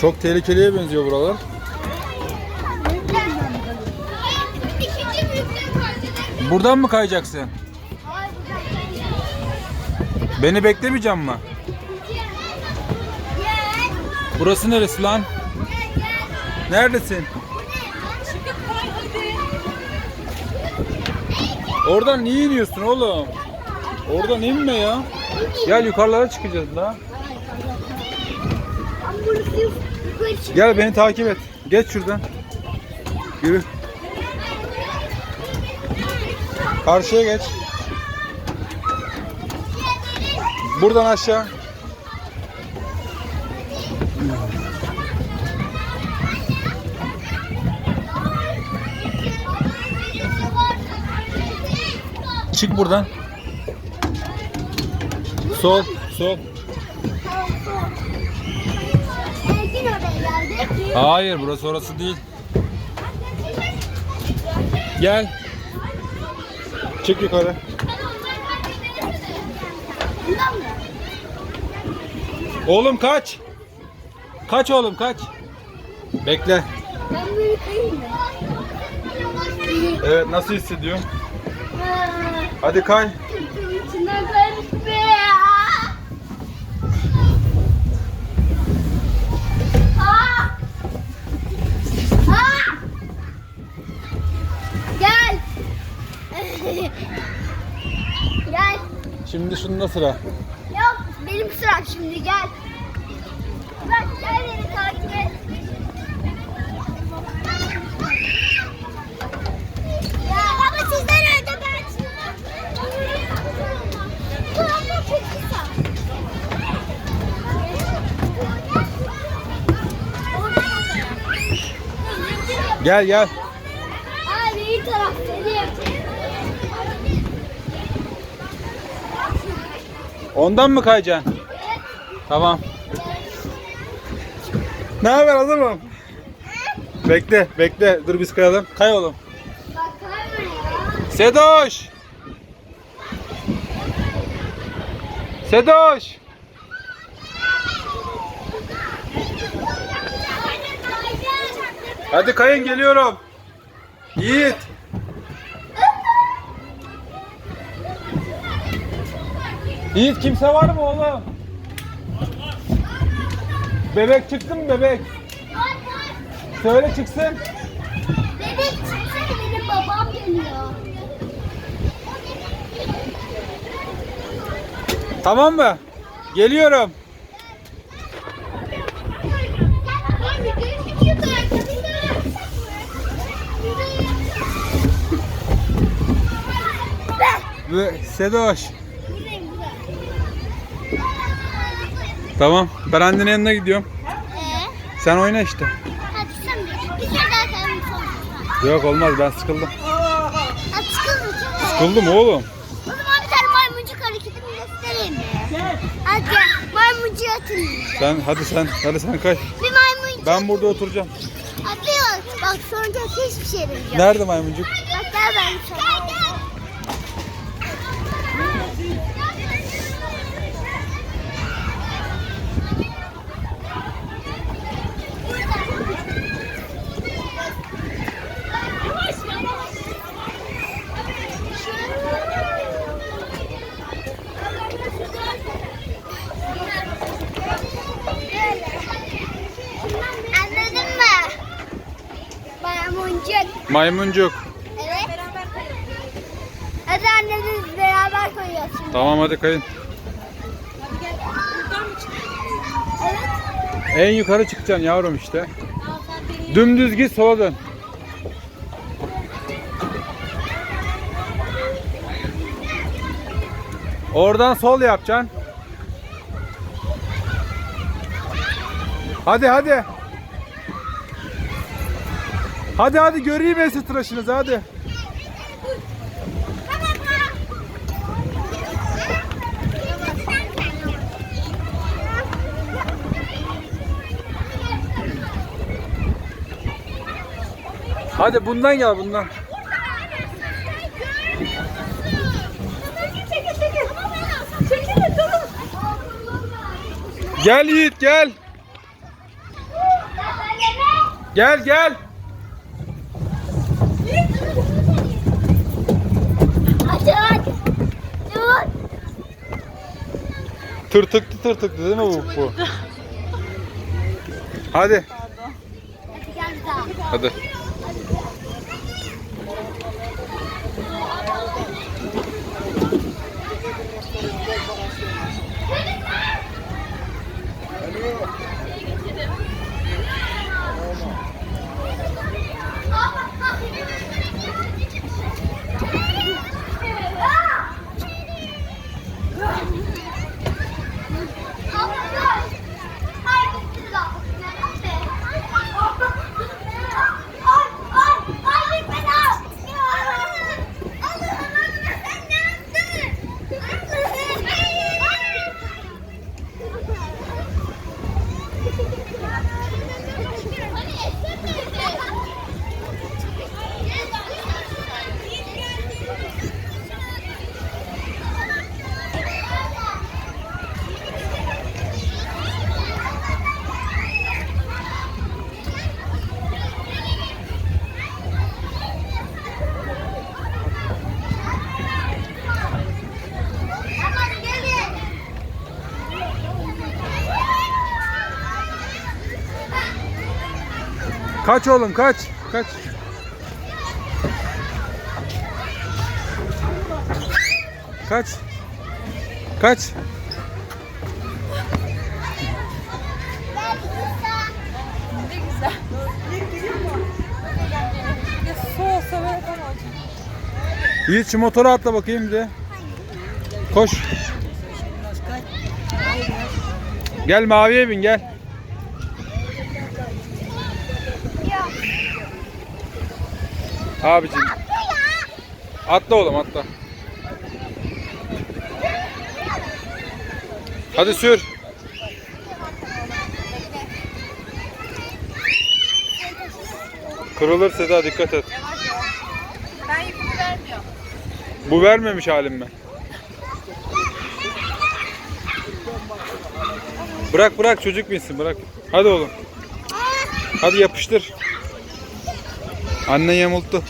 Çok tehlikeliye benziyor buralar. Buradan mı kayacaksın? Beni beklemeyecek mi? Burası neresi lan? Neredesin? Oradan niye iniyorsun oğlum? Oradan inme ya. Gel yukarılara çıkacağız çık- Gel beni takip et. Geç şuradan. Yürü. Karşıya geç. Buradan aşağı. Çık buradan. Sol, sol. Hayır, burası orası değil. Gel. Çık yukarı. Oğlum kaç. Kaç oğlum kaç. Bekle. Evet nasıl hissediyorsun? Hadi kay. Gel. Gel. Şimdi şunda sıra. Yok benim sıram şimdi gel. Bak gel beni takip et. Ya baba sizden önce ben Bu abla çok kısa. Gel gel. Abi iyi taraf benim. Ondan mı kayacaksın? Tamam. Ne haber hazır mı? Bekle bekle. Dur biz kayalım. Kay oğlum. Bak kayma ya. Sedoş. Sedoş. Hadi kayın geliyorum. Yiğit. Yiğit kimse var mı oğlum? Bebek çıktı mı bebek? Söyle çıksın. Bebek çıksana benim babam geliyor. Tamam mı? Geliyorum. Ve Sedoş. Tamam. Ben annenin yanına gidiyorum. Ee, Sen oyna işte. hadi sen de. Bir kere daha sonra. Yok olmaz ben sıkıldım. Çıkalım çıkalım. Sıkıldım oğlum. O zaman bir tane maymuncuk hareketini göstereyim mi? Hadi gel. Maymuncuğu atayım. Sen hadi sen hadi sen kay. Bir maymuncuk. Ben burada oturacağım. Atıyor. Bak sonra hiçbir şey demeyeceğim. Nerede maymuncuk? Bak gel ben sana. Gel gel. Anladın mı? Maymuncuk. Evet. Hadi annemiz beraber koyuyoruz şimdi. Tamam hadi kayın. Evet. En yukarı çıkacaksın yavrum işte. Dümdüz git sola dön. Oradan sol yapacaksın. Hadi hadi. Hadi hadi göreyim ense tıraşınızı hadi. Hadi bundan gel bundan. Gel Yiğit gel. Gel gel. Tırtıktı tırtıktı değil mi bu? bu? Hadi. Hadi Kaç oğlum kaç. Kaç. Kaç. Kaç. Ne güzel. Ya su olsa böyle tam olacak. Yiğit şu motora atla bakayım bir de. Koş. Gel maviye bin gel. Abicim. Atla oğlum atla. Hadi sür. Kırılır Seda dikkat et. Ben yükümü vermiyorum. Bu vermemiş halim mi? Bırak bırak çocuk binsin bırak. Hadi oğlum. Hadi yapıştır. Annen yamulttu.